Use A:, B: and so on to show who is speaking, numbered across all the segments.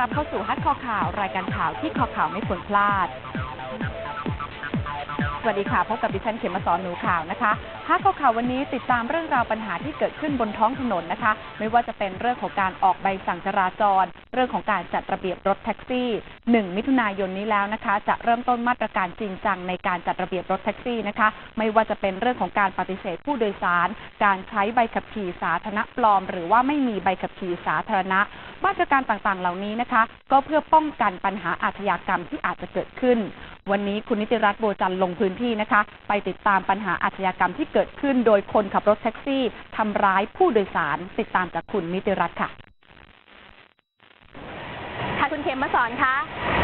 A: รับเข้าสู่ฮัทคอข่าว รายการข่าวที่คอข่าวไม่ควรพลาด สวัสดีค่ะ พบกับดิฉันเขมสอนหนูข่าวนะคะฮัทคอข่าววันนี้ติดตามเรื่องราวปัญหาที่เกิดขึ้นบนท้องถนนนะคะ ไม่ว่าจะเป็นเรื่องของการออกใบสั่งจราจร เรื่องของการจัดระเบียบรถแท็กซี่ 1 มิถุนายนนี้แล้วนะคะ จะเริ่มต้นมาตรการจริงจังในการจัดระเบียบรถแท็กซี่นะคะ ไม่ว่าจะเป็นเรื่องของการปฏิเสธผู้โดยสาร การใช้ใบขับขี่สาธารณะปลอม หรือว่าไม่มีใบขับขี่สาธารณะมาตรการต่างๆ เหล่านี้นะคะ ก็เพื่อป้องกันปัญหาอาชญากรรมที่อาจจะเกิดขึ้น วันนี้คุณนิติรัตน์โบจันทร์ลงพื้นที่นะคะ ไปติดตามปัญหาอาชญากรรมที่เกิดขึ้น โดยคนขับรถแท็กซี่ทำร้ายผู้โดยสาร ติดตามจากคุณนิติรัตน์ค่ะ
B: ค่ะคุณเขมมาสอนคะ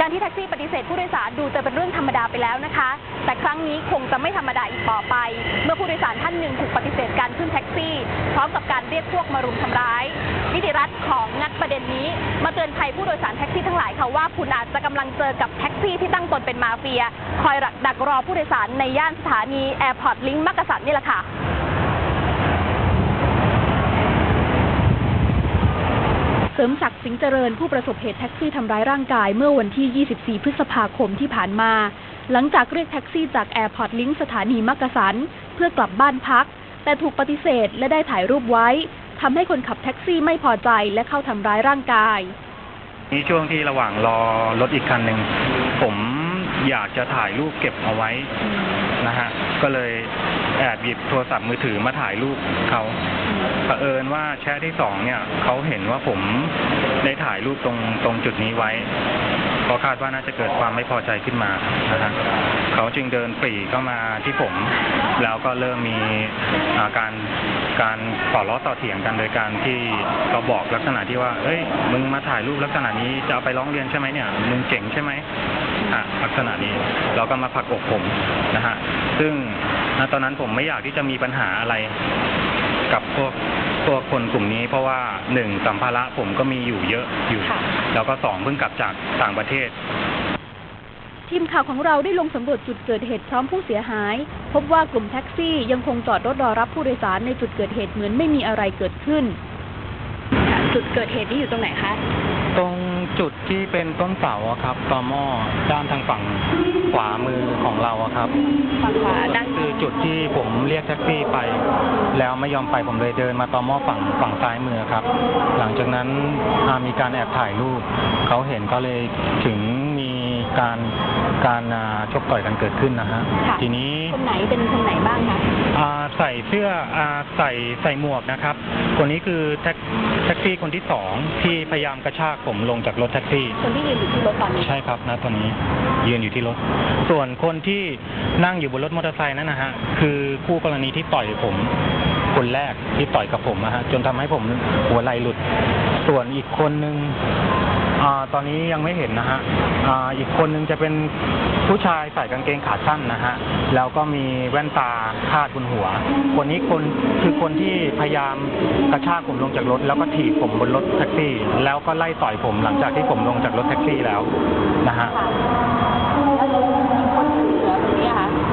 B: การที่แท็กซี่ปฏิเสธผู้โดยสารดูจะเป็นเรื่องธรรมดาไปแล้วนะคะ แต่ครั้งนี้คงจะไม่ธรรมดาอีกต่อไป เมื่อผู้โดยสารท่านหนึ่งถูกปฏิเสธการขึ้นแท็กซี่ พร้อมกับการเรียกพวกมารุมทำร้าย นิติรัฐของงัดประเด็นนี้ มาเตือนภัยผู้โดยสารแท็กซี่ทั้งหลายค่ะว่าคุณอาจจะกำลังเจอกับแท็กซี่ที่ตั้งตนเป็นมาเฟีย คอยดักรอผู้โดยสารในย่านสถานีแอร์พอร์ตลิงก์มักกะสันนี่แหละค่ะ
C: เสริมศักดิ์สิงห์เจริญผู้ประสบเหตุแท็กซี่ทำร้ายร่างกายเมื่อวันที่ 24 พฤษภาคมที่ผ่านมา หลังจากเรียกแท็กซี่จากแอร์พอร์ตลิงก์สถานีมักกะสัน เพื่อกลับบ้านพัก แต่ถูกปฏิเสธและได้ถ่ายรูปไว้ทำให้คนขับแท็กซี่ไม่พอใจและเข้าทำร้ายร่างกาย
D: นี่ช่วงที่ระหว่างรอรถอีกคันหนึ่งผมอยากจะถ่ายรูปเก็บเอาไว้นะฮะก็เลยแอบหยิบโทรศัพท์มือถือมาถ่ายรูปเขา เผอิญว่าแชทที่สองเนี่ยเขาเห็นว่าผมได้ถ่ายรูปตรงตรงจุดนี้ไว้ก็คาดว่าน่าจะเกิดความไม่พอใจขึ้นมานะฮะเขาจึงเดินปรีเข้ามาที่ผม แล้วก็เริ่มมีอาการการต่อล้อต่อเถียงกันโดยการที่เขาบอกลักษณะที่ว่าเฮ้ยมึงมาถ่ายรูปลักษณะนี้จะเอาไปร้องเรียนใช่ไหมเนี่ยมึงเจ๋งใช่ไหมอะลักษณะนี้เราก็มาผลักอกผมนะฮะซึ่งณตอนนั้นผมไม่อยากที่จะมีปัญหาอะไร กับพวกพวกคนกลุ่มนี้เพราะว่าหนึ่งสัมภาระผมก็มีอยู่เยอะอยู่
B: ค่ะ
D: แล้วก็สองเพิ่งกลับจากต่างประเทศ
C: ทีมข่าวของเราได้ลงสำรวจจุดเกิดเหตุพร้อมผู้เสียหาย พบว่ากลุ่มแท็กซี่ยังคงจอดรถรอรับผู้โดยสารในจุดเกิดเหตุเหมือนไม่มีอะไรเกิดขึ้น
B: จุดเกิดเหตุนี้อยู่ตรงไหนคะ
D: ตรง จุดที่เป็นต้นเสาอะครับตอหม้อด้านทางฝั่งขวามือของเราอะครับ
B: ฝั่งขวาด้าน
D: คือจุดที่ผมเรียกแท็กซี่ไป แล้วไม่ยอมไปผมเลยเดินมาตอหม้อฝั่งฝั่งซ้ายมือครับ หลังจากนั้นอ่ามีการแอบถ่ายรูปเขาเห็นก็เลยถึงมี การการอ่าชกต่อยกันเกิดขึ้นนะฮะ
B: ค่ะ
D: ทีนี้
B: คนไหนเป็นคนไหนบ้างคะ
D: อ่าใส่เสื้ออาใส่ใส่หมวกนะครับ คนนี้คือแท็กแท็กซี่คนที่สองที่พยายามกระชากผมลงจากรถแท็กซี่
B: คนที่ยืนอยู่ที่รถตอนนี้
D: ใช่ครับนะตอนนี้ยืนอยู่ที่รถ ส่วนคนที่นั่งอยู่บนรถมอเตอร์ไซค์นั่นนะฮะคือคู่กรณีที่ต่อยผม คนแรกที่ต่อยกับผมนะฮะจนทำให้ผมหัวไหล่หลุด ส่วนอีกคนนึง อ่าตอนนี้ยังไม่เห็นนะฮะอ่าอีกคนนึงจะเป็นผู้ชายใส่กางเกงขาสั้นนะฮะ แล้วก็มีแว่นตาคาดบนหัว คนนี้คนคือคนที่พยายามกระชากผมลงจากรถ แล้วก็ถีบผมบนรถแท็กซี่ แล้วก็ไล่ต่อยผมหลังจากที่ผมลงจากรถแท็กซี่แล้วนะฮะ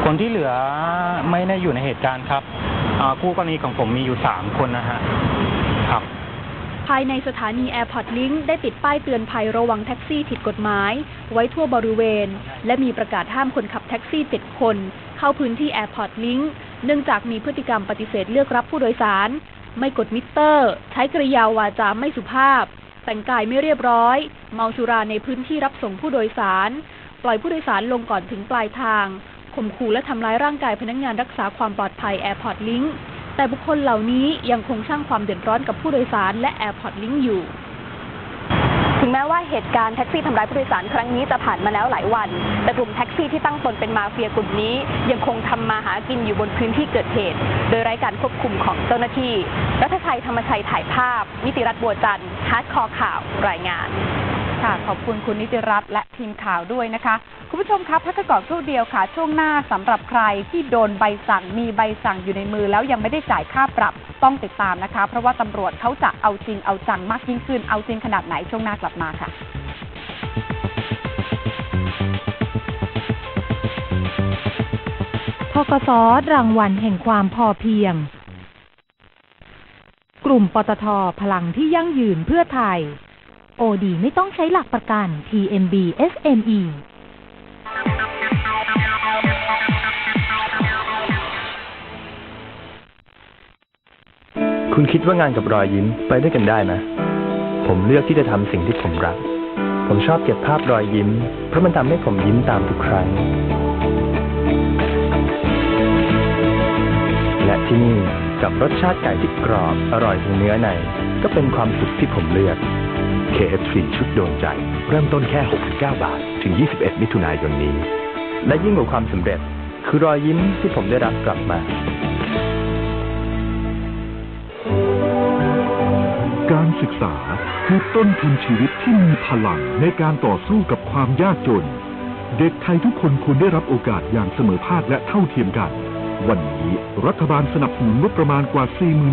D: คนที่เหลือไม่ได้อยู่ในเหตุการณ์ครับอ่าคู่กรณีของผมมีอยู่สามคนนะฮะ ครับ
C: ภายในสถานีแอร์พอร์ตลิงได้ติดป้ายเตือนภัยระวังแท็กซี่ผิดกฎหมาย ไว้ทั่วบริเวณ และมีประกาศห้ามคนขับแท็กซี่7คน เข้าพื้นที่แอร์พอร์ตลิงเนื่องจากมีพฤติกรรมปฏิเสธเลือกรับผู้โดยสาร ไม่กดมิเตอร์ ใช้กริยาวาจาไม่สุภาพ แต่งกายไม่เรียบร้อย เมาสุราในพื้นที่รับส่งผู้โดยสาร ปล่อยผู้โดยสารลงก่อนถึงปลายทางข่มขู่และทำร้ายร่างกายพนักงานรักษาความปลอดภัยแอร์พอร์ตลิง แต่บุคคลเหล่านี้ยังคงสร้างความเดือดร้อนกับผู้โดยสารและแอร์พอร์ตลิงอยู่
B: ถึงแม้ว่าเหตุการณ์แท็กซี่ทำร้ายผู้โดยสารครั้งนี้จะผ่านมาแล้วหลายวัน แต่กลุ่มแท็กซี่ที่ตั้งตนเป็นมาเฟียกลุ่มนี้ ยังคงทำมาหากินอยู่บนพื้นที่เกิดเหตุ โดยไร้การควบคุมของเจ้าหน้าที่ รัฐชัยธรรมชัยถ่ายภาพ นิติรัตน์บัวจันทร์ฮาร์ดคอร์ข่าวรายงาน
A: ค่ะ ขอบคุณคุณนิติรัตน์และทีมข่าวด้วยนะคะ คุณผู้ชมครับพักกันก่อนครู่เดียวค่ะ ช่วงหน้าสำหรับใครที่โดนใบสั่งมีใบสั่งอยู่ในมือ แล้วยังไม่ได้จ่ายค่าปรับต้องติดตามนะคะ เพราะว่าตำรวจเขาจะเอาจริงเอาจังมากยิ่งขึ้นเอาจริงขนาดไหนช่วงหน้ากลับมาค่ะ
E: พกสรางวัลแห่งความพอเพียง กลุ่มปตทพลังที่ยั่งยืนเพื่อไทย OD ไม่ต้องใช้หลักประกัน TMB SME
F: คุณคิดว่างานกับรอยยิ้มไปด้วยกันได้ไหมผมเลือกที่จะทำสิ่งที่ผมรัก ผมชอบเก็บภาพรอยยิ้ม เพราะมันทำให้ผมยิ้มตามทุกครั้ง และที่นี่กับรสชาติไก่ที่กรอบ อร่อยถึงเนื้อใน ก็เป็นความสุขที่ผมเลือก KFC ชุดโดนใจ เริ่มต้นแค่ 69 บาท ถึง 21 มิถุนายนนี้ และยิ่งกว่าความสำเร็จ คือรอยยิ้มที่ผมได้รับกลับมา
G: การศึกษาคือต้นทุนชีวิตที่มีพลังในการต่อสู้กับความยากจน เด็กไทยทุกคนควรได้รับโอกาสอย่างเสมอภาคและเท่าเทียมกัน วันนี้รัฐบาลสนับสนุนงบประมาณกว่า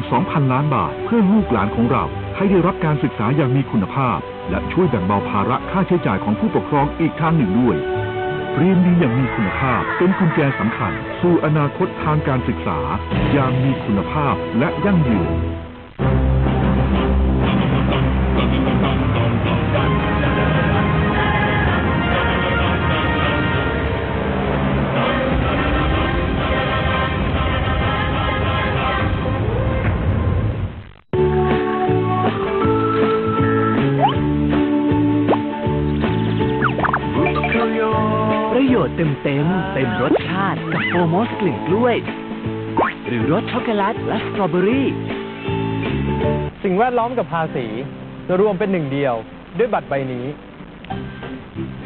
G: 42,000 ล้านบาท เพื่อลูกหลานของเรา ให้ได้รับการศึกษาอย่างมีคุณภาพ และช่วยแบ่งเบาภาระค่าใช้จ่ายของผู้ปกครองอีกทางหนึ่งด้วยเรียนดีอย่างมีคุณภาพ เป็นกุญแจสำคัญ สู่อนาคตทางการศึกษา อย่างมีคุณภาพและยั่งยืน
H: เต็ม เต็มรสชาติกับโฟร์มอสกลิ่นกล้วย หรือรสช็อกโกแลตและสตรอเบอรี่
I: สิ่งแวดล้อมกับภาษีจะรวมเป็นหนึ่งเดียว ด้วยบัตรใบนี้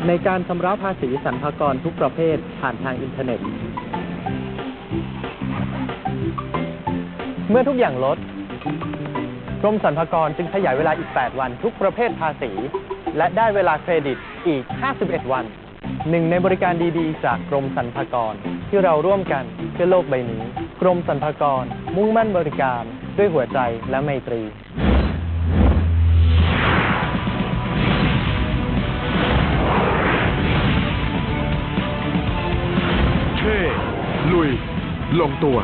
I: ในการชำระภาษีสรรพากรทุกประเภทผ่านทางอินเทอร์เน็ต เมื่อทุกอย่างลดกรมสรรพากรจึงขยายเวลาอีก 8 วันทุกประเภทภาษี และได้เวลาเครดิตอีก 51 วัน หนึ่งในบริการดีๆ จากกรมสรรพากร ที่เราร่วมกันเพื่อโลกใบนี้ กรมสรรพากร มุ่งมั่นบริการด้วยหัวใจและไมตรี
J: เท่ลุย ลงตัว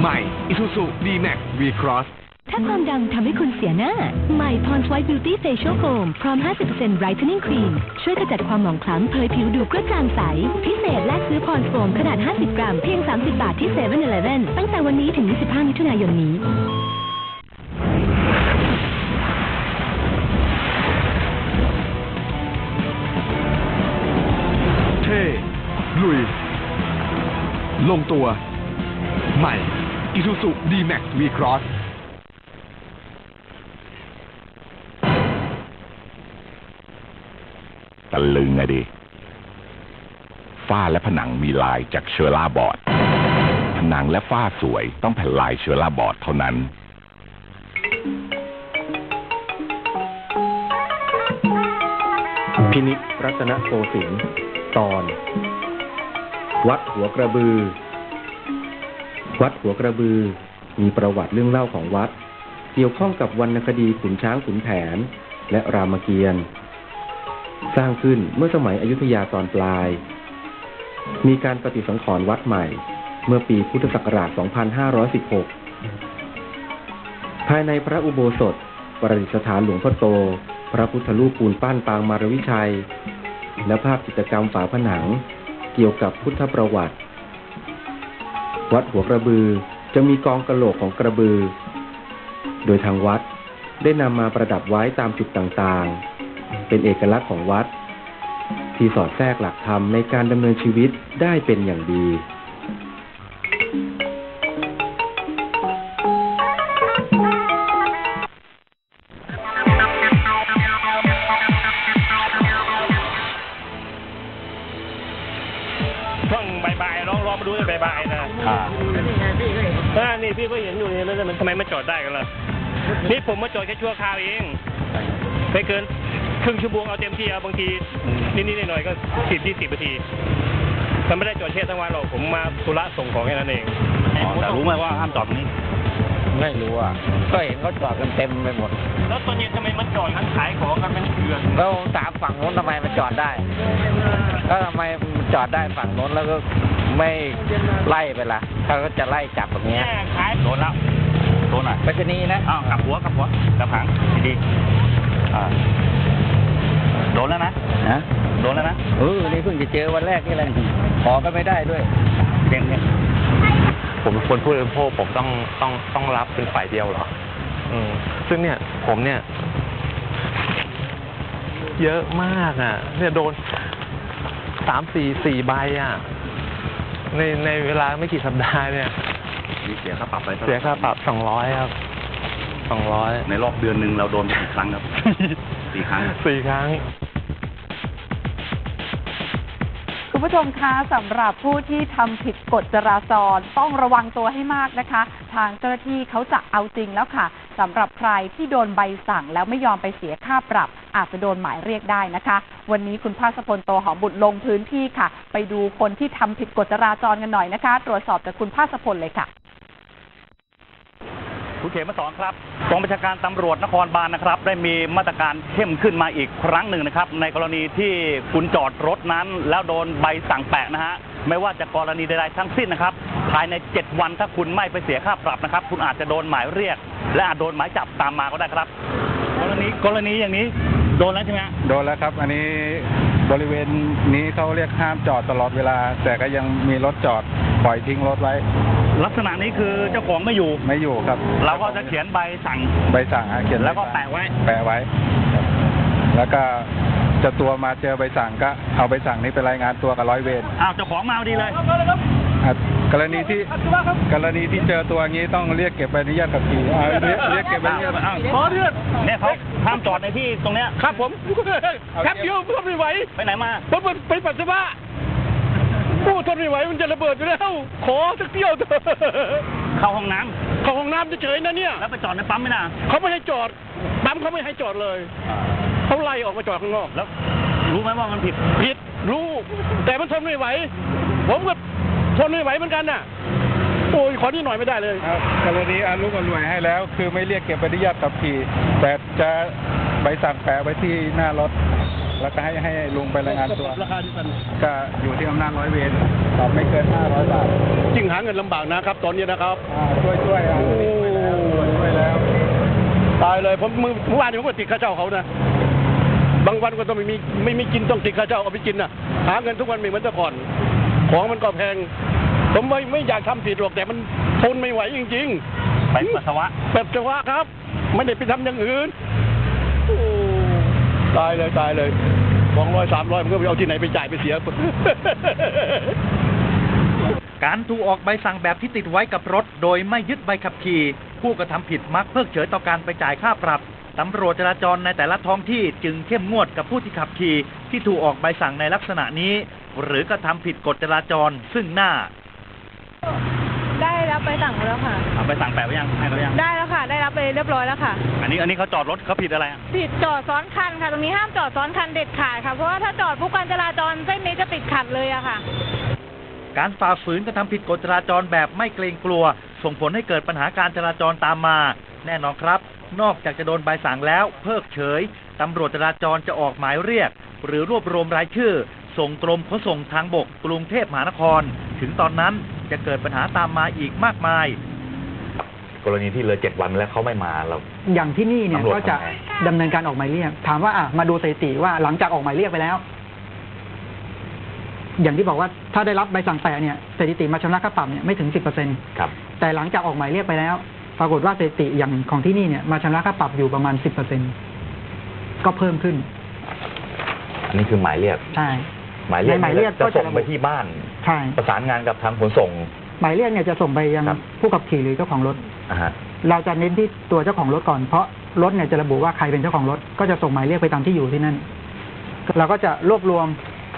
J: ใหม่ Isuzu D-Max V-Cross
E: ถ้าความดังทำให้คุณเสียหน้า ใหม่ Pond's White Beauty Facial Foam พร้อม 50% Brightening Cream ช่วยขจัดความหมองคล้ำเผยผิวดูกระจ่างใส พิเศษแลกซื้อ Pond's Foam ขนาด 50 กรัม เพียง 30 บาทที่7 e เ e ่ e อตั้งแต่วันนี้ถึง 25 มิถุนายนนี้
J: เท่ลุย ลงตัว ใหม่ Isuzu D-Max V-Cross ะ
K: ลึงอะดิ ฝ้าและผนังมีลายจากเชอร่าบอร์ด ผนังและฝ้าสวยต้องแผ่นลายเชอร่าบอร์ดเท่านั้น
I: พินิจรัตนโกสินทร์ตอน วัดหัวกระบือ วัดหัวกระบือ มีประวัติเรื่องเล่าของวัด เกี่ยวข้องกับวรรณคดีขุนช้างขุนแผน และรามเกียรติ์ สร้างขึ้นเมื่อสมัยอยุธยาตอนปลาย มีการปฏิสังขรณ์วัดใหม่ เมื่อปีพุทธศักราช 2516 ภายในพระอุโบสถ ประดิษฐานหลวงพ่อโต พระพุทธรูปปูนปั้นปางมารวิชัย และภาพจิตรกรรมฝาผนัง เกี่ยวกับพุทธประวัติ วัดหัวกระบือจะมีกองกระโหลกของกระบือ โดยทางวัดได้นำมาประดับไว้ตามจุดต่างๆ เป็นเอกลักษณ์ของวัด ที่สอดแทรกหลักธรรมในการดำเนินชีวิตได้เป็นอย่างดี
L: ช่วงบ่ายๆลองรอมาดูในบ่ายๆนะอ่านี่พี่ก็เห็นอยู่นี่แล้วมันทำไมมันจอดได้กันล่ะนี่ผมมาจอดแค่ชั่วคราวเอง ไม่เกิน ครึ่งชั่วโมงเอาเต็มที่เอาบางทีนิดๆหน่อยๆก็สิบยี่สิบนาทีมันไม่ได้จอดเช่ทั้งวันหรอกผมมาธุระส่งของแค่นั้นเองแต่รู้ไหมว่าห้ามจอดตรงนี้
I: ไม่รู้อะก็เห็นเขาจอดกันเต็มไปหมด
L: แล้วตอนเย็นทำไมมันจอดกันขายของกันเป็นเถื่อน
I: แล้วถามฝั่งโน้นทำไมมันจอดได้แล้วทำไมมันจอดได้ฝั่งโน้นแล้วก็ไม่ไล่ไปล่ะเขาก็จะไล่จับแบบเนี้ย
L: แม่ขายโดนแล้วโดนหน่อย
I: ไปชนีย์นะ
L: อ้าวกลับหัวกลับหัวกลับหางดีๆ
M: โดนแล้วนะ
N: นะ
M: โดนแล้วนะ
N: เออนี่เพิ่งจะเจอวันแรกนี่แหละขอก็ไม่ได้ด้วย
M: เก่งเนี่ย
O: ผมเป็นคนผู้บริโภคผมต้องต้องต้องรับเป็นฝ่ายเดียวเหรอ อืม ซึ่งเนี่ย ผมเนี่ย เยอะมากอะ เนี่ยโดนสามสี่สี่ใบอะ ในในเวลาไม่กี่สัปดาห์เนี่ย
M: มีเสียค่าปรับอะไรท่ไหร่
O: เสียค่าปรับสองร้อยครับสองร้อย
M: ในรอบเดือนหนึ่งเราโดนไปกี่ครั้งครับ สี่ครั้ง
O: สี่ครั้ง
A: คุณผู้ชมคะสำหรับผู้ที่ทำผิดกฎจราจรต้องระวังตัวให้มากนะคะ ทางเจ้าหน้าที่เขาจะเอาจริงแล้วค่ะสำหรับใครที่โดนใบสั่งแล้วไม่ยอมไปเสียค่าปรับ อาจจะโดนหมายเรียกได้นะคะ วันนี้คุณภาสพลโตหอมบุตรลงพื้นที่ค่ะ ไปดูคนที่ทำผิดกฎจราจรกันหน่อยนะคะ ตรวจสอบจากคุณภาสพลเลยค่ะ
M: คุณเขมสอนครับกองบัญชาการตำรวจนครบาลนะครับ ได้มีมาตรการเข้มขึ้นมาอีกครั้งหนึ่งนะครับ ในกรณีที่คุณจอดรถนั้น แล้วโดนใบสั่งแปะนะฮะไม่ว่าจะกรณีใดๆทั้งสิ้นนะครับ ภายใน 7 วันถ้าคุณไม่ไปเสียค่าปรับนะครับ คุณอาจจะโดนหมายเรียก และอาจโดนหมายจับตามมาก็ได้ครับ กรณีกรณีอย่างนี้โดนแล้วใช่ไหมฮะ
P: โดนแล้วครับ อันนี้ บริเวณนี้เขาเรียกห้ามจอดตลอดเวลา แต่ก็ยังมีรถจอดปล่อยทิ้งรถไว้
M: ลักษณะนี้คือเจ้าของไม่อยู่
P: ไม่อยู่ครับ
M: เราก็จะเขียนใบสั่ง
P: ใบสั่งฮะเขียน
M: แล้วก็แปะไว้
P: แปะไว้ครับแล้วก็เจะตัวมาเจอใบสั่งก็เอาใบสั่งนี้ไปรายงานตัวกับร้อยเวร
M: อ้าวเจ้าของมาพอดีเลย
P: อะ กรณีที่กรณีที่เจอตัวงี้ต้องเรียกเก็บใบอนุญาตขับขี่อ่าเรียกเรียกเก็บใบอนุญาต
M: อ้าวขอเลือดเนี่ยเขาห้ามจอดในที่ตรงเนี้ย
L: ครับผมแป๊บเดียวทนไม่ไหว
M: ไปไหนมา
L: ผมไปปัสสาวะโอ้ทนไม่ไหวมันจะระเบิดอยู่แล้ว ขอสักเที่ยวเถอะ
M: เข้าห้องน้ำ
L: เข้าห้องน้ำเฉยๆนะเนี่ย
M: แล้วไปจอดในปั๊มไม่น่า
L: เขาไม่ให้จอดปั๊มเขาไม่ให้จอดเลยเขาไล่ออกมาจอดข้างนอก
M: แล้ว รู้ไหมว่ามันผิด
L: ผิดรู้ แต่มันทนไม่ไหวผมก็ ทนไม่ไหวเหมือนกันน่ะโอ้ยขอนี่หน่อยไม่ได้เลย
P: ครับกรณีอนุกรวยให้แล้ว คือไม่เรียกเก็บใบอนุญาตขับขี่แต่จะใบสั่งแปะไว้ที่หน้ารถ แล้วก็ให้ให้ลุงไปรายงานตัว
L: ราคาที่มัน
P: ก็อยู่ที่อำนาจร้อยเวรปรับไม่เกิน 500 บาท
L: จริงหาเงินลำบากนะครับตอนนี้นะครับ
P: อ่าช่วยช่วยอะช่วยแล้วช่วยแล้ว
L: ตายเลยผมมือเมื่อวานนี้ผมก็ติดค่าเช่าเขานะบางวันก็ต้องไม่มีไม่มีกินต้องติดค่าเช่าเอาไปกินนะหาเงินทุกวันไม่เหมือนแต่ก่อน ของมันก็แพง ผมไม่ไม่อยากทำผิดหรอกแต่มันทนไม่ไหวจริง ๆ
M: ไปปัสสาวะ
L: ปัสสาวะครับ ไม่ได้ไปทำอย่างอื่นโอ้ตายเลยตายเลยสองร้อยสามร้อยมันก็ไปเอาที่ไหนไปจ่ายไปเสีย
Q: การถูกออกใบสั่งแบบที่ติดไว้กับรถ โดยไม่ยึดใบขับขี่ ผู้กระทำผิดมักเพิกเฉยต่อการไปจ่ายค่าปรับตำรวจจราจรในแต่ละท้องที่จึงเข้มงวดกับผู้ที่ขับขี่ที่ถูกออกใบสั่งในลักษณะนี้ หรือกระทำผิดกฎจราจรซึ่งหน้า
R: ได้รับไปสั่งแล้วค่ะ
M: เอาไปสั่งแปะไว้ยังให้เขายัง
R: ได้แล้วค่ะ ได้รับไปเรียบร้อยแล้วค่ะ
M: อันนี้อันนี้เขาจอดรถเขาผิดอะไรอะ
R: ผิดจอดซ้อนคันค่ะ ตรงนี้ห้ามจอดซ้อนคันเด็ดขาดค่ะ เพราะว่าถ้าจอดผู้การจราจรเส้นนี้จะติดขัดเลยอะค่ะ
Q: การฝ่าฝืนกระทำผิดกฎจราจรแบบไม่เกรงกลัว ส่งผลให้เกิดปัญหาการจราจรตามมา แน่นอนครับ นอกจากจะโดนใบสั่งแล้ว เพิกเฉยตำรวจจราจรจะออกหมายเรียก หรือรวบรวมรายชื่อ ส่งกรมขนส่งทางบกกรุงเทพมหานคร ถึงตอนนั้นจะเกิดปัญหาตามมาอีกมากมาย
M: กรณีที่เลยเจ็ดวันแล้วเขาไม่มาเรา
S: อย่างที่นี่เนี่ย
M: ตำรวจ
S: ก็จะ
M: ทำไง
S: ดำเนินการออกหมายเรียก ถามว่าอะมาดูสถิติว่าหลังจากออกหมายเรียกไปแล้ว อย่างที่บอกว่าถ้าได้รับใบสั่งแปะเนี่ยสถิติมาชำระค่าปรับเนี่ยไม่ถึงสิบเปอร์เซ็น
M: ครับ
S: แต่หลังจากออกหมายเรียกไปแล้ว ปรากฏว่าสถิติอย่างของที่นี่เนี่ยมาชำระค่าปรับอยู่ประมาณสิบเปอร์เซ็นก็เพิ่มขึ้น
M: อันนี้คือหมายเรียก
S: ใช่
M: หมายเรียก
S: ในหมายเรียก
M: จะ
S: ก็จะ
M: ส่งไปที่บ้าน
S: ใช่
M: ประสานงานกับทางขนส่ง
S: หมายเรียกเนี่ยจะส่งไปยัง
M: ครับ
S: ผู้ขับขี่หรือเจ้าของรถ
M: อ่าฮะ
S: เราจะเน้นที่ตัวเจ้าของรถก่อนเพราะรถเนี่ยจะระบุว่าใครเป็นเจ้าของรถ ก็จะส่งหมายเรียกไปตามที่อยู่ที่นั่น เราก็จะรวบรวม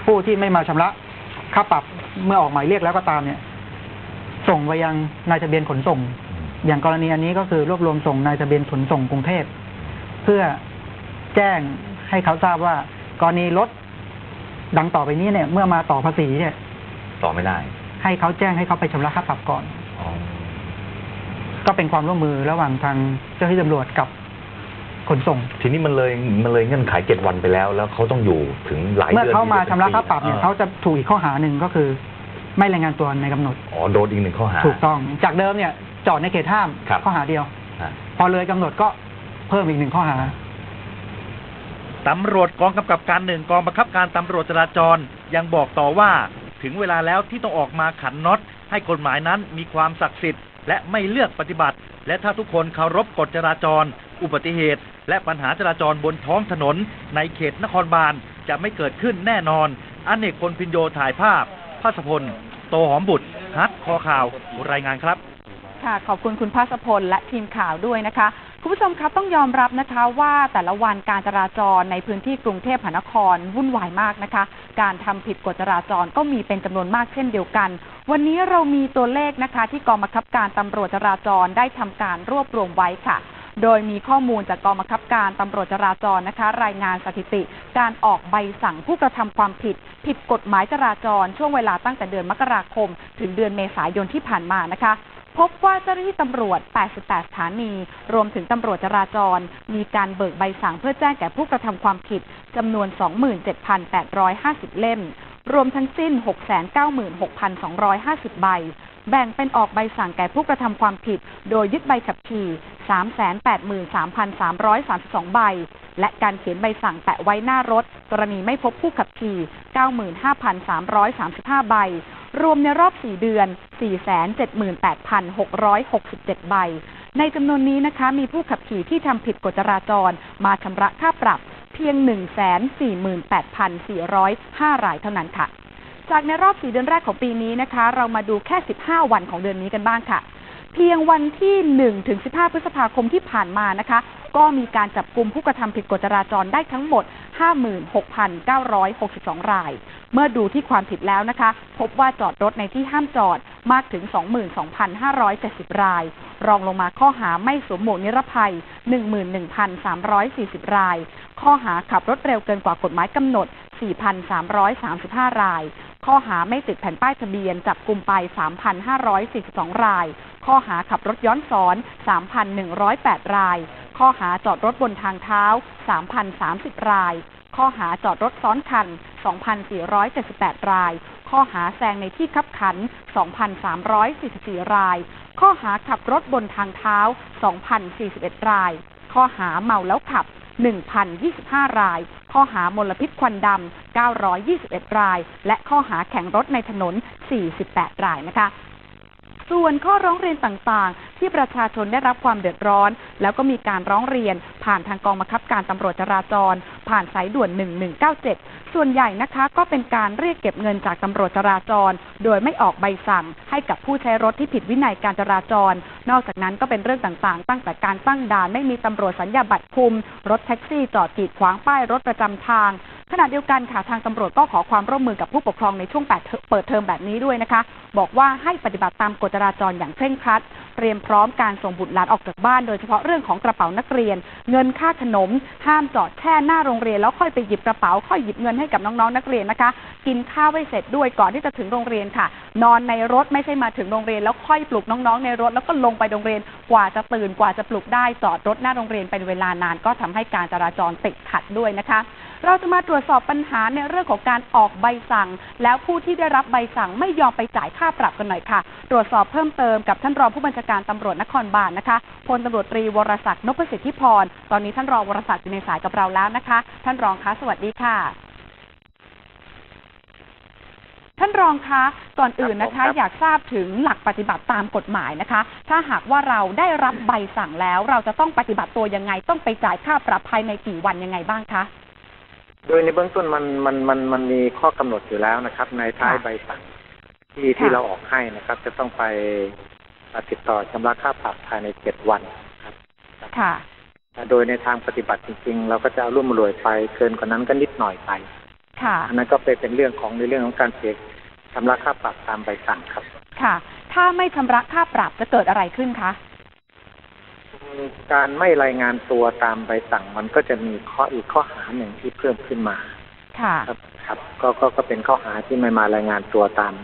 S: ผู้ที่ไม่มาชำระค่าปรับเมื่อออกหมายเรียกแล้วก็ตามเนี่ย ส่งไปยังนายทะเบียนขนส่ง อย่างกรณีอันนี้ก็คือรวบรวมส่งนายทะเบียนขนส่งกรุงเทพเพื่อแจ้งให้เขาทราบว่ากรณีรถ ดังต่อไปนี้เนี่ย เมื่อมาต่อภาษีเนี่ย
M: ต่อไม่ได้
S: ให้เขาแจ้งให้เขาไปชำระค่าปรับก่อน
M: อ๋อ
S: ก็เป็นความร่วมมือระหว่างทางเจ้าหน้าที่ตำรวจกับขนส่ง
M: ทีนี้มันเลยมันเลยเงื่อนไขเจ็ดวันไปแล้ว แล้วเขาต้องอยู่ถึงหลาย
S: เมื่อ
M: เดือน
S: เขามา
M: ที่จ
S: ชำระค่าปรับเนี่ย
M: ออ
S: เขาจะถูกอีกข้อหาหนึ่งก็คือ ไม่รายงานตัวในกำหนด
M: อ๋อโดนอีกหนึ่งข้อหา
S: ถูกต้อง จากเดิมเนี่ย จอดในเขตห้าม
M: ครับ
S: ข้อหาเดียว
M: ฮะ
S: พอเลยกำหนดก็เพิ่มอีกหนึ่งข้อหา
Q: ตำรวจกองกำกับการหนึ่งกองบังคับการตำรวจจราจรยังบอกต่อว่า ถึงเวลาแล้วที่ต้องออกมาขันน็อต ให้กฎหมายนั้นมีความศักดิ์สิทธิ์ และไม่เลือกปฏิบัติ และถ้าทุกคนเคารพกฎจราจร อุบัติเหตุ และปัญหาจราจรบนท้องถนน ในเขตนครบาลจะไม่เกิดขึ้นแน่นอนอเนกพลพินโยถ่ายภาพภาสพล โตหอมบุตรฮัทคอข่าวรายงานครับ
A: ค่ะ ขอบคุณคุณภาสพลและทีมข่าวด้วยนะคะ คุณผู้ชมครับต้องยอมรับนะคะว่าแต่ละวันการจราจรในพื้นที่กรุงเทพมหานครวุ่นวายมากนะคะ การทำผิดกฎจราจรก็มีเป็นจำนวนมากเช่นเดียวกัน วันนี้เรามีตัวเลขนะคะ ที่กองบังคับการตำรวจจราจรได้ทำการรวบรวมไว้ค่ะ โดยมีข้อมูลจากกองบังคับการตำรวจจราจรนะคะ รายงานสถิติ การออกใบสั่งผู้กระทำความผิด ผิดกฎหมายจราจร ช่วงเวลาตั้งแต่เดือนมกราคม ถึงเดือนเมษายนที่ผ่านมานะคะ พบว่าเจ้าหน้าที่ตำรวจ 88 สถานี รวมถึงตำรวจจราจร มีการเบิกใบสั่งเพื่อแจ้งแก่ผู้กระทำความผิดจำนวน 27,850 เล่ม รวมทั้งสิ้น 696,250 ใบ แบ่งเป็นออกใบสั่งแก่ผู้กระทำความผิด โดยยึดใบขับขี่ 383,332 ใบ และการเขียนใบสั่งแปะไว้หน้ารถ กรณีไม่พบผู้ขับขี่ 95,335 ใบ รวมในรอบ 4 เดือน 478,667 ใบ ในจำนวนนี้นะคะ มีผู้ขับขี่ที่ทำผิดกฎจราจร มาชำระค่าปรับเพียง 148,405 รายเท่านั้นค่ะ จากในรอบ 4 เดือนแรกของปีนี้นะคะ เรามาดูแค่ 15 วันของเดือนนี้กันบ้างค่ะเพียงวันที่1ถึง15 พฤษภาคมที่ผ่านมานะคะ ก็มีการจับกลุ่มผู้กระทำผิดกฎจราจรได้ทั้งหมด 56,962 ราย เมื่อดูที่ความผิดแล้วนะคะ พบว่าจอดรถในที่ห้ามจอดมากถึง 22,570 ราย รองลงมาข้อหาไม่สวมหมวกนิรภัย 11,340 ราย ข้อหาขับรถเร็วเกินกว่ากฎหมายกำหนด 4,335 ราย ข้อหาไม่ติดแผ่นป้ายทะเบียนจับกลุ่มไป 3,542 ราย ข้อหาขับรถย้อนสอน 3,108 ราย ข้อหาจอดรถบนทางเท้า 3,030 ราย ข้อหาจอดรถซ้อนคัน 2,478 ราย ข้อหาแซงในที่คับขัน 2,344 ราย ข้อหาขับรถบนทางเท้า 2,041 ราย ข้อหาเมาแล้วขับ 1,025 ราย ข้อหามลพิษควันดำ 921 ราย และข้อหาแข่งรถในถนน 48 รายนะคะ ส่วนข้อร้องเรียนต่างๆ ที่ประชาชนได้รับความเดือดร้อน แล้วก็มีการร้องเรียน ผ่านทางกองบังคับการตำรวจจราจร ผ่านสายด่วน 1197 ส่วนใหญ่นะคะก็เป็นการเรียกเก็บเงินจากตำรวจจราจร โดยไม่ออกใบสั่ง ให้กับผู้ใช้รถที่ผิดวินัยการจราจร นอกจากนั้นก็เป็นเรื่องต่างๆ ตั้งแต่การตั้งด่านไม่มีตำรวจสัญญาบัตรคุม รถแท็กซี่จอดกีดขวางป้ายรถประจำทาง ขณะเดียวกันค่ะทางตำรวจก็ขอความร่วมมือกับผู้ปกครองในช่วงเปิดเทอมแบบนี้ด้วยนะคะ บอกว่าให้ปฏิบัติตามกฎจราจรอย่างเคร่งครัด เตรียมพร้อมการส่งบุตรหลานออกจากบ้าน โดยเฉพาะเรื่องของกระเป๋านักเรียน เงินค่าขนม ห้ามจอดแช่หน้าโรงเรียนแล้วค่อยไปหยิบกระเป๋าค่อยหยิบเงินให้กับน้องๆนักเรียนนะคะ กินข้าวไว้เสร็จด้วยก่อนที่จะถึงโรงเรียนค่ะ นอนในรถไม่ใช่มาถึงโรงเรียน แล้วค่อยปลุกน้องๆในรถแล้วก็ลงไปโรงเรียนกว่าจะตื่นกว่าจะปลุกได้จอดรถหน้าโรงเรียนเป็นเวลานานก็ทำให้การจราจรติดขัดด้วยนะคะ เราจะมาตรวจสอบปัญหาในเรื่องของการออกใบสั่ง แล้วผู้ที่ได้รับใบสั่งไม่ยอมไปจ่ายค่าปรับกันหน่อยค่ะ ตรวจสอบเพิ่มเติมกับท่านรองผู้บัญชาการตำรวจนครบาลนะคะพลตำรวจตรีวรศักดิ์นพสิทธิพรตอนนี้ท่านรองวรศักดิ์อยู่ในสายกับเราแล้วนะคะ ท่านรองคะสวัสดีค่ะ ท่านรองคะก่อนอื่นนะคะ อยากทราบถึงหลักปฏิบัติตามกฎหมายนะคะ ถ้าหากว่าเราได้รับใบสั่งแล้ว เราจะต้องปฏิบัติตัวยังไงต้องไปจ่ายค่าปรับภายในกี่วันยังไงบ้างคะ
T: โดยในเบื้องต้นมันมันมันมันมีข้อกำหนดอยู่แล้วนะครับ ในท้ายใบสั่งที่ที่เราออกให้นะครับ จะต้องไปติดต่อชำระค่าปรับภายในเจ็ดวันครับ
A: ค่ะ
T: โดยในทางปฏิบัติจริง ๆ เราก็จะเอาร่วมรวยไปเกินกว่านั้นก็นิดหน่อยไป
A: ค่ะ
T: อันนั้นก็เป็นเป็นเรื่องของในเรื่องของการเสียชำระค่าปรับตามใบสั่งครับ
A: ค่ะ ถ้าไม่ชำระค่าปรับจะเกิดอะไรขึ้นคะ
T: การไม่รายงานตัวตามใบสั่งมันก็จะมีข้ออีกข้อหาหนึ่งที่เพิ่มขึ้นมา
A: ค่ะ
T: ครับครับก็ก็ก็เป็นข้อหาที่ไม่มารายงานตัวตาม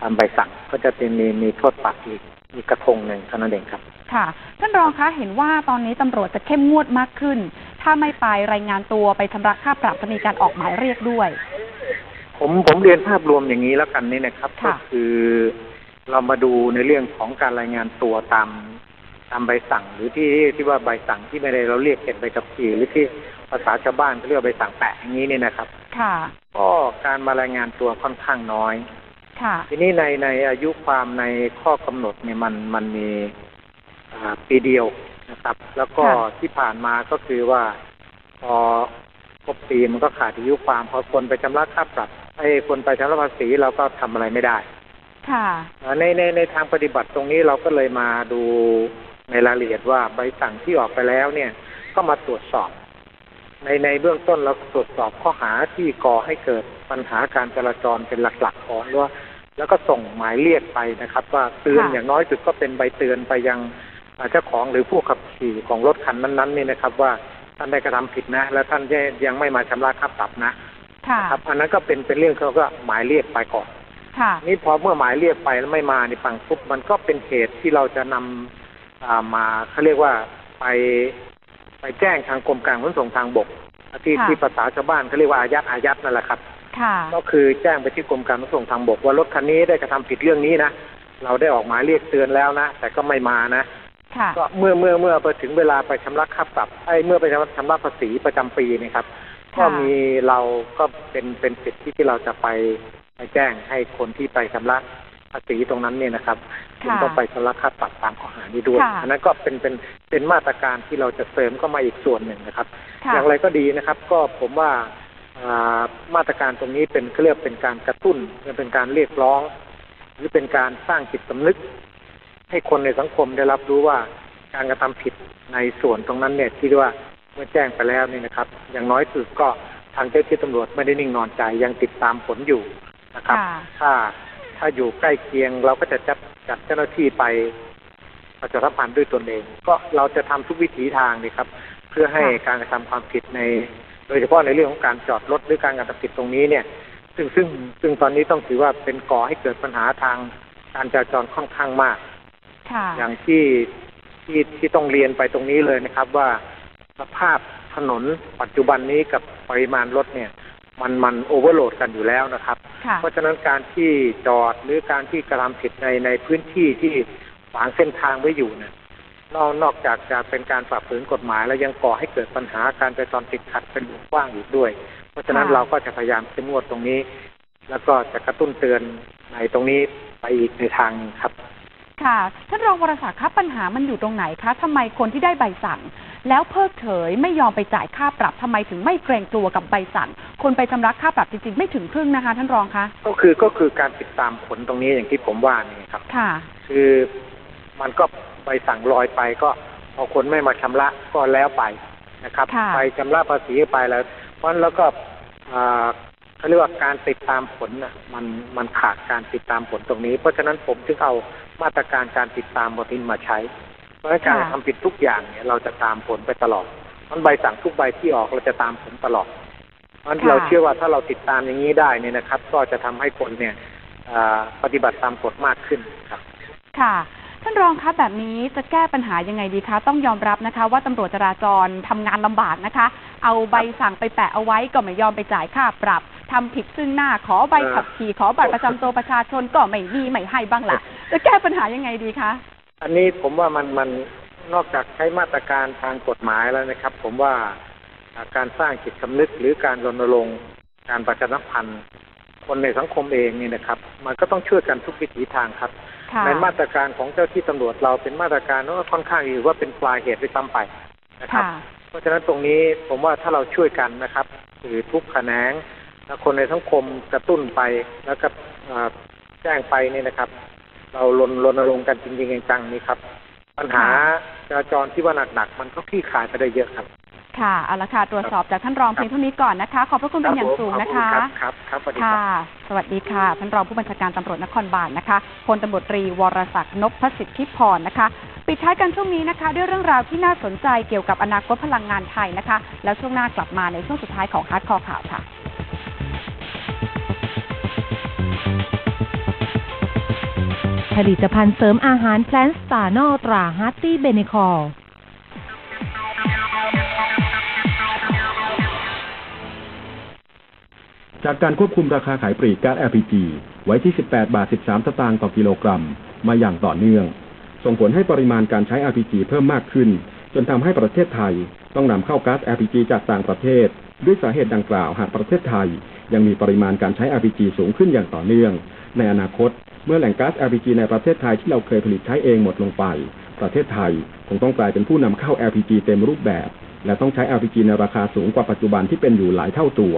T: ตามใบสั่งก็จะเป็นมีมีโทษปรับอีกอีกกระทงหนึ่งเท่านั้นเองครับ
A: ค่ะท่านรองคะเห็นว่าตอนนี้ตำรวจจะเข้มงวดมากขึ้น ถ้าไม่ไปรายงานตัวไปชำระค่าปรับจะมีการออกหมายเรียกด้วย
T: ผมผมเรียนภาพรวมอย่างนี้แล้วกันนี่นะครับ ก็
A: ค่ะ
T: คือเรามาดูในเรื่องของการรายงานตัวตาม ตามใบสั่งหรือที่ที่ว่าใบสั่งที่ไม่ได้เราเรียกเก็บใบขับขี่หรือที่ภาษาชาวบ้านเขาเรียกว่าใบสั่งแปะอย่างนี้เนี่ยนะครับ
A: ค่ะ
T: ก็การมารายงานตัวค่อนข้างน้อย
A: ค่ะ
T: ทีนี้ในในอายุความในข้อกำหนดเนี่ยมันมันมีอ่าปีเดียวนะครับ แล้วก็
A: ค่ะ
T: ที่ผ่านมาก็คือว่าพอครบปีมันก็ขาดอายุความพอคนไปชำระค่าปรับไอ้คนไปชำระภาษีเราก็ทำอะไรไม่ได้
A: ค่ะ
T: เอ่อในในในทางปฏิบัติตรงนี้เราก็เลยมาดู ในรายละเอียดว่าใบสั่งที่ออกไปแล้วเนี่ยก็มาตรวจสอบ ในในเบื้องต้นเราก็ตรวจสอบข้อหาที่ก่อให้เกิดปัญหาการจราจรเป็นหลักๆก่อนว่าแล้วก็ส่งหมายเรียกไปนะครับ ว่าเตือน
A: ค่ะ
T: อย่างน้อยสุดก็เป็นใบเตือนไปยังอ่าเจ้าของหรือผู้ขับขี่ของรถคันนั้นๆนี่นะครับ ว่าท่านได้กระทำผิดนะ และท่านยังไม่มาชำระค่าปรับนะ
A: ค่ะ
T: ครับอันนั้นก็เป็นเป็นเรื่องเขาก็หมายเรียกไปก่อน
A: ค่ะ
T: นี่พอเมื่อหมายเรียกไปแล้วไม่มาในฝั่งปุ๊บมันก็เป็นเหตุที่เราจะนำอ่า มาเขาเรียกว่าไปไปแจ้งทางกรมการขนส่งทางบกที่
A: ค่ะ
T: ที่ภาษาชาวบ้านเขาเรียกว่าอายัดอายัดนั่นแหละครับ
A: ค่ะ
T: ก็คือแจ้งไปที่กรมการขนส่งทางบกว่ารถคันนี้ได้กระทำผิดเรื่องนี้นะเราได้ออกหมายเรียกเตือนแล้วนะแต่ก็ไม่มานะ
A: ค่ะ
T: ก็เมื่อเมื่อเมื่อไปถึงเวลาไปชำระค่าปรับไอ้เมื่อไปชำระชำระภาษีประจำปีนี่ครับ
A: ค่ะ
T: ก็มีเราก็เป็นเป็นสิทธิ์ที่เราจะไปไปแจ้งให้คนที่ไปชำระ ภาษีตรงนั้นเนี่ยนะครับคุณ
A: ค่ะ
T: ต้องไปชำระค่าปรับตามข้อหานี้ด้วย
A: ค่ะ
T: อันนั้นก็เป็นเป็นเป็นมาตรการที่เราจะเสริมเข้ามาอีกส่วนหนึ่งนะครับ
A: ค่ะ
T: อย่างไรก็ดีนะครับ ก็ผมว่าอ่ามาตรการตรงนี้เป็นเขาเรียกเป็นการกระตุ้นเป็นการเรียกร้อง หรือเป็นการสร้างจิตสำนึก ให้คนในสังคมได้รับรู้ว่าการกระทำผิดในส่วนตรงนั้นเนี่ยที่เรียกว่าเมื่อแจ้งไปแล้วนี่นะครับ อย่างน้อยสุดก็ทางเจ้าหน้าที่ตำรวจไม่ได้นิ่งนอนใจยังติดตามผลอยู่นะครับ
A: ค่ะ
T: ถ้า ถ้าอยู่ใกล้เคียงเราก็จะจัดจัดเจ้าหน้าที่ไปประชาสัมพันธ์ด้วยตนเอง ก็เราจะทำทุกวิถีทางนี่ครับ เพื่อให้การกระทำความผิดใน โดยเฉพาะในเรื่องของการจอดรถหรือการกระทำผิดตรงนี้เนี่ย ซึ่งซึ่งซึ่งตอนนี้ต้องถือว่าเป็นก่อให้เกิดปัญหาทางการจราจรค่อนข้างมาก
A: ค่ะ
T: อย่างที่ที่ที่ต้องเรียนไปตรงนี้เลยนะครับว่าสภาพถนนปัจจุบันนี้กับปริมาณรถเนี่ย มันมันโอเวอร์โหลดกันอยู่แล้วนะครับ
A: ค่ะ
T: เพราะฉะนั้นการที่จอดหรือการที่กระทำผิดในในพื้นที่ที่ขวางเส้นทางไว้อยู่เนี่ยนอกนอกจากจะเป็นการฝ่าฝืนกฎหมาย แล้วยังก่อให้เกิดปัญหาการจราจรติดขัดเป็นวงกว้างอีกด้วย เพราะฉะนั้น
A: ค่ะ
T: เราก็จะพยายามเข้มงวดตรงนี้ แล้วก็จะกระตุ้นเตือนในตรงนี้ไปอีกในทางหนึ่งครับ
A: ค่ะท่านรองวรศักดิ์คะปัญหามันอยู่ตรงไหนคะทำไมคนที่ได้ใบสั่ง แล้วเพิกเฉยไม่ยอมไปจ่ายค่าปรับทำไมถึงไม่เกรงกลัวกับใบสั่งคนไปชำระค่าปรับจริงๆ ไม่ถึงครึ่งนะคะ ท่านรองคะ
T: ก็คือก็คือการติดตามผลตรงนี้อย่างที่ผมว่านี่ครับ
A: ค่ะ
T: คือมันก็ใบสั่งลอยไปก็พอคนไม่มาชำระก็แล้วไปนะครับ
A: ค่ะ
T: ไปชำระภาษีไปแล้ว เพราะฉะนั้นแล้วก็อ่าเขาเรียกว่าการติดตามผลน่ะมันมันขาดการติดตามผลตรงนี้ เพราะฉะนั้นผมจึงเอามาตรการการติดตามบทินมาใช้เพ ราะฉะนั้นการ
A: ค่ะ
T: ทำผิดทุกอย่างเนี่ยเราจะตามผลไปตลอดมันใบสั่งทุกใบที่ออกเราจะตามผลตลอดเพราะฉะนั้น
A: ค่ะ
T: เราเชื่อว่าถ้าเราติดตามอย่างนี้ได้เนี่ยนะครับ ก็จะทำให้คนเนี่ยอ่าปฏิบัติตามกฎมากขึ้นครับ
A: ค่ะท่านรองคะแบบนี้จะแก้ปัญหายังไงดีคะ ต้องยอมรับนะคะ ว่าตำรวจจราจรทำงานลำบากนะคะ เอาใบสั่งไปแปะเอาไว้ก็ไม่ยอมไปจ่ายค่าปรับทำผิดซึ่งหน้าขอใบขับขี่ขอบัตรประจำตัวประชาชนก็ไม่มีไม่ให้บ้างล่ะ จะแก้ปัญหายังไงดีคะ
T: อันนี้ผมว่ามันมันนอกจากใช้มาตรการทางกฎหมายแล้วนะครับ ผมว่าอ่าการสร้างจิตสำนึกหรือการรณรงค์การประชาสัมพันธ์คนในสังคมเองนี่นะครับ มันก็ต้องช่วยกันทุกวิถีทางครับ
A: ค่ะ
T: ในมาตรการของเจ้าที่ตำรวจเราเป็นมาตรการก็ค่อนข้างอยู่ว่าเป็นปลายเหตุด้วยซ้ำไปนะครับ
A: ค่ะ
T: เพราะฉะนั้นตรงนี้ผมว่าถ้าเราช่วยกันนะครับหรือทุกแขนงและคนในสังคมกระตุ้นไปแล้วก็อ่าแจ้งไปนี่นะครับ เรารณรณรงค์กันจริงๆจังๆนี่ครับ ปัญหาจราจรที่ว่าหนักๆมันก็คลี่คลายไปได้เยอะครับ
A: ค่ะเอาละค่ะตรวจสอบจากท่านรองเพียงเท่านี้ก่อนนะคะ ขอบพระคุณเป็นอย่างสูงนะคะ
T: ครับ ครับครับสวัสดีค
A: ค่ะ
T: รับ
A: สวัสดีค่ะท่านรองผู้บัญชาการตำรวจนครบาลนะคะพลตำรวจตรีวรศักดิ์นพสิทธิพรนะคะ ปิดท้ายกันช่วงนี้นะคะ ด้วยเรื่องราวที่น่าสนใจเกี่ยวกับอนาคตพลังงานไทยนะคะ แล้วช่วงหน้ากลับมาในช่วงสุดท้ายของฮาร์ดคอร์ข่าวค่ะ
E: ผลิตภัณฑ์เสริมอาหารแพลนสตาร์นอตราฮาร์ตี้เบเนคอล
G: จากการควบคุมราคาขายปลีกก๊าซ LPG ไว้ที่ 18 บาท 13 สตางค์ต่อกิโลกรัม มาอย่างต่อเนื่อง
U: ส่งผลให้ปริมาณการใช้ LPG เพิ่มมากขึ้น จนทำให้ประเทศไทย ต้องนำเข้าก๊าซ LPG จากต่างประเทศ ด้วยสาเหตุดังกล่าวหากประเทศไทย ยังมีปริมาณการใช้ LPG สูงขึ้นอย่างต่อเนื่อง ในอนาคต เมื่อแหล่งก๊าซ LPG ในประเทศไทยที่เราเคยผลิตใช้เองหมดลงไป ประเทศไทยคงต้องกลายเป็นผู้นำเข้า LPG เต็มรูปแบบ และต้องใช้ LPG ในราคาสูงกว่าปัจจุบันที่เป็นอยู่หลายเท่าตัว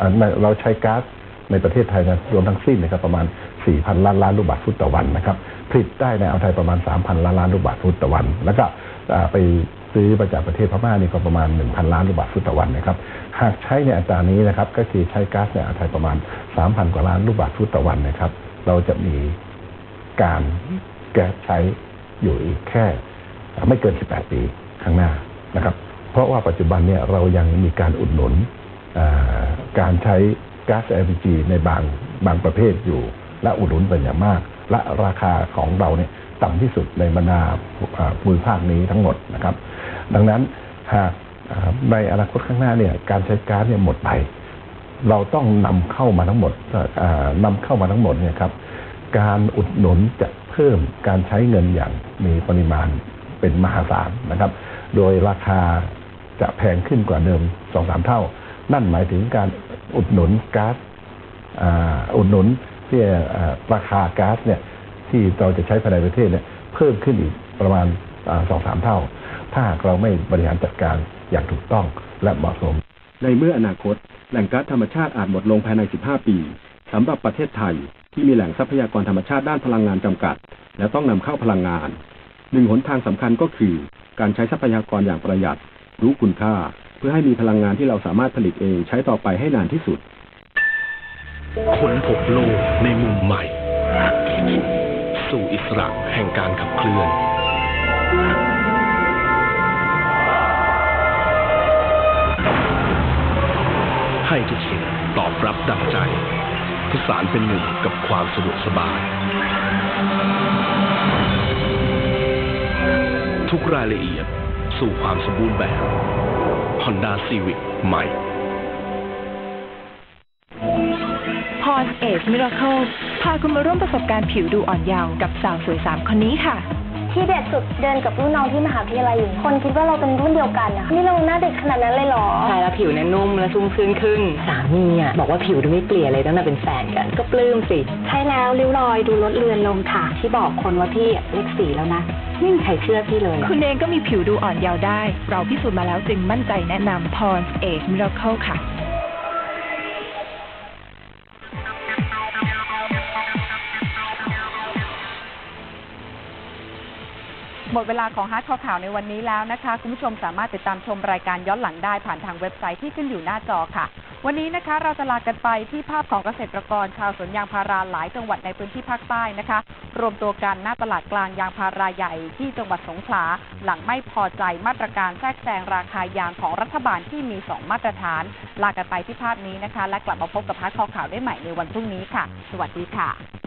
V: อ่าในเราใช้ก๊าซในประเทศไทยนะรวมทั้งสิ้นนะครับประมาณ 4,000 ล้านล้านลูกบาศก์ฟุตต่อวันนะครับผลิตได้ในอ่าวไทยประมาณ 3,000 ล้านล้านลูกบาศก์ฟุตต่อวัน แล้วก็ไปซื้อมาจากประเทศพม่านี่ก็ประมาณ 1,000 ล้านลูกบาศก์ฟุตต่อวันนะครับหากใช้ในอัตรานี้นะครับก็คือใช้ก๊าซในอ่าวไทยประมาณ 3,000 กว่าล้านลูกบาศก์ฟุตต่อวันนะครับ เราจะมีการแก๊สใช้อยู่อีกแค่ ไม่เกิน 18 ปีข้างหน้านะครับ เพราะว่าปัจจุบันเนี่ยเรายังมีการอุดหนุนการใช้ก๊าซ LPG ในบางบางประเภทอยู่ และอุดหนุนเป็นอย่างมาก และราคาของเราเนี่ยต่ำที่สุดในบรรดาภูมิภาคนี้ทั้งหมดนะครับ ดังนั้นหากในอนาคตข้างหน้าเนี่ยการใช้ก๊าซเนี่ยหมดไป เราต้องนำเข้ามาทั้งหมดอ่านำเข้ามาทั้งหมดเนี่ยครับการอุดหนุนจะเพิ่มการใช้เงินอย่างมีปริมาณเป็นมหาศาลนะครับ โดยราคาจะแพงขึ้นกว่าเดิมสองสามเท่า นั่นหมายถึงการอุดหนุนก๊าซอุดหนุนที่อ่าราคาก๊าซเนี่ยที่เราจะใช้ภายในประเทศเนี่ยเพิ่มขึ้นอีกประมาณสองสามเท่า ถ้าหากเราไม่บริหารจัดการอย่างถูกต้องและเหมาะสม
U: ในเมื่ออนาคต แหล่งก๊าซธรรมชาติอาจหมดลงภายใน 15 ปีสำหรับประเทศไทยที่มีแหล่งทรัพยากรธรรมชาติด้านพลังงานจำกัด และต้องนำเข้าพลังงาน หนึ่งหนทางสำคัญก็คือ การใช้ทรัพยากรอย่างประหยัด รู้คุณค่า เพื่อให้มีพลังงานที่เราสามารถผลิตเองใช้ต่อไปให้นานที่สุด
W: คนพบโลกในมุมใหม่ สู่อิสระแห่งการขับเคลื่อน ให้ทุกสิ่งตอบรับดังใจผสานเป็นหนึ่งกับความสะดวกสบาย ทุกรายละเอียดสู่ความสมบูรณ์แบบ Honda Civic ใหม่
E: พรเอจมิราเคิลพาคุณมาร่วมประสบการณ์ผิวดูอ่อนเยาว์กับสาวสวยสามคนนี้ค่ะ
X: ที่เด็ดสุดเดินกับรุ่นน้องที่มหาวิทยาลัยอยู่คนคิดว่าเราเป็นรุ่นเดียวกันอะนี่เราหน้าเด็กขนาดนั้นเลยเหรอ
Y: ใช่แล้วผิวเนี่ยนุ่มและชุ่มชื้นขึ้น สามีอะบอกว่าผิวดูไม่เกลี่ยเลยตั้งแต่เป็นแฟนกัน ก็ปลื้มสิ
X: ใช่แล้วริ้วรอยดูลดเลือนลงค่ะ ที่บอกคนว่าพี่เลขสี่แล้วนะไม่มีใครเชื่อพี่เลย
E: คุณเองก็มีผิวดูอ่อนเยาว์ได้ เราพิสูจน์มาแล้วจึงมั่นใจแนะนำพรเอจมิราเคิลค่ะ
A: หมดเวลาของฮาร์ดคอข่าวในวันนี้แล้วนะคะ คุณผู้ชมสามารถติดตามชมรายการย้อนหลังได้ผ่านทางเว็บไซต์ที่ขึ้นอยู่หน้าจอค่ะ วันนี้นะคะเราจะลากันไปที่ภาพของเกษตรกรชาวสวนยางพาราหลายจังหวัดในพื้นที่ภาคใต้นะคะ รวมตัวกันหน้าตลาดกลางยางพาราใหญ่ที่จังหวัดสงขลาหลังไม่พอใจมาตรการแทรกแซงราคายางของรัฐบาลที่มี 2 มาตรฐาน ลากันไปที่ภาพนี้นะคะ และกลับมาพบกับฮาร์ดคอข่าวได้ใหม่ในวันพรุ่งนี้ค่ะ สวัสดีค่ะ